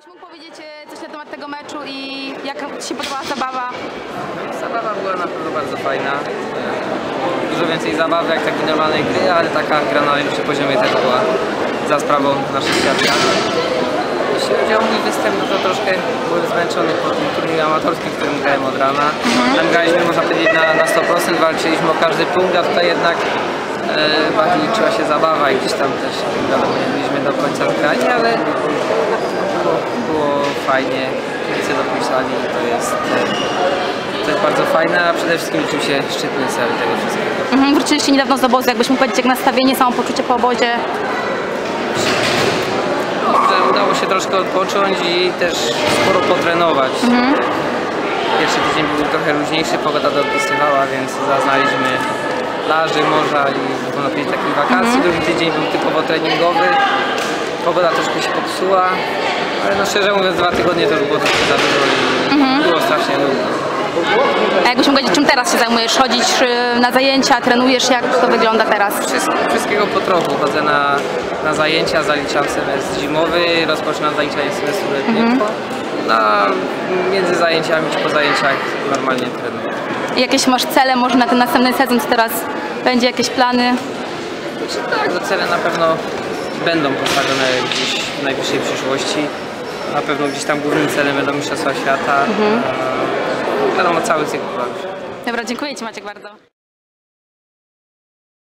Jakbyś mógł powiedzieć e, coś na temat tego meczu i jak Ci się podobała zabawa? Zabawa była na pewno bardzo fajna. E, Dużo więcej zabawy jak takiej normalnej gry, ale taka gra na najwyższym poziomie też była za sprawą naszych świadka. Jeśli chodzi o mój występ, no to troszkę byłem zmęczony po tym turnieju amatorskim, w którym grałem od rana. Tam graliśmy, można powiedzieć, na, na 100%, walczyliśmy o każdy punkt, a tutaj jednak e, bardziej liczyła się zabawa i gdzieś tam też, wiadomo, nie byliśmy do końca zgrani, ale fajnie, kibice dopisali i to jest, e, to jest bardzo fajne, a przede wszystkim liczył się szczytny cel tego wszystkiego. Mhm, wróciliście niedawno z obozu, jakbyś mógł powiedzieć jak nastawienie, samopoczucie po obozie? Dobrze, udało się troszkę odpocząć i też sporo potrenować. Pierwszy tydzień był trochę luźniejszy, pogoda dopisywała, więc zaznaliśmy plaży, morza i można powiedzieć takich wakacji. Drugi tydzień był typowo treningowy. Pogoda troszkę się popsuła, ale no szczerze mówiąc dwa tygodnie to już było troszkę za dużo i było strasznie nudno. A jakbyś mógł powiedzieć, czym teraz się zajmujesz? Chodzić e, na zajęcia, trenujesz, jak to wygląda teraz? Wszystkiego po trochu. Chodzę na, na zajęcia, zaliczam semestr zimowy, rozpoczynam zaliczanie semestru letniego. Na, między zajęciami czy po zajęciach normalnie trenuję. Jakieś masz cele może na ten następny sezon, co teraz będzie, jakieś plany? Znaczy, tak, no cele na pewno będą postawione gdzieś w najbliższej przyszłości. Na pewno gdzieś tam głównym celem będą Mistrzostwa Świata. Mhm. Wiadomo, cały cykl. Dobra, dziękuję Ci Maciek bardzo.